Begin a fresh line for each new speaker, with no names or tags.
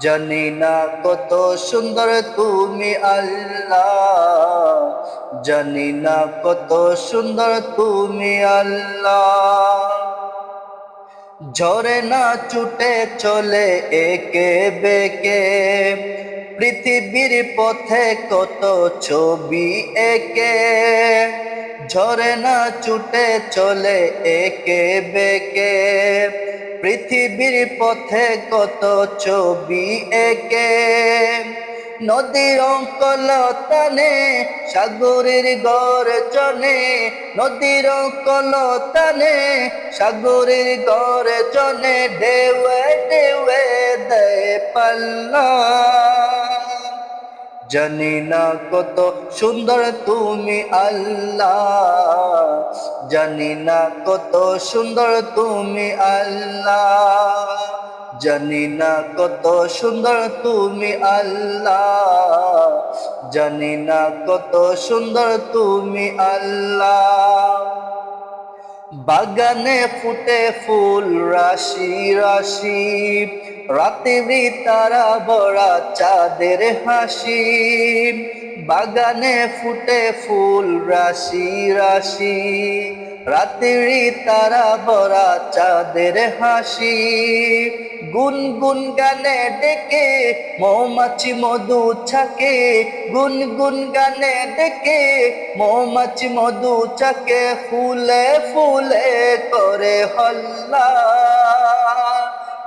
জানি না কত সুন্দর তুমি আল্লাহ। জানি না কত সুন্দর তুমি আল্লাহ। ঝরে না ছুটে চলে একে বেকে। পৃথিবীর পথে কত ছবি একে। ঝরে না ছুটে চলে একে বেকে। পৃথিবীর পথে কত ছবি একে? নদীর কলতানে সাগরের গর্জনে নদীর কলতানে সাগরের গর্জনে ঢেউ ঢেউয়ে দেয় পাল্লা। জানি না কত সুন্দর তুমি আল্লাহ। জানি না কত সুন্দর তুমি আল্লাহ। জানি না কত সুন্দর তুমি আল্লাহ। জানি না কত সুন্দর তুমি আল্লাহ। বাগানে ফুটে ফুল, রাশি রাশি। রাতেরি তারা বড়া চাঁদের হাসি, বাগানে ফুটে ফুল রাশি রাশি। রাতেরি তারা বড়া চাঁদের হাসি, গুনগুন গানে ডেকে মৌমাছি মধু ছাকে। গুনগুন গানে ডেকে মৌমাছি মধু ছাকে, ফুলে ফুলে করে হল্লা।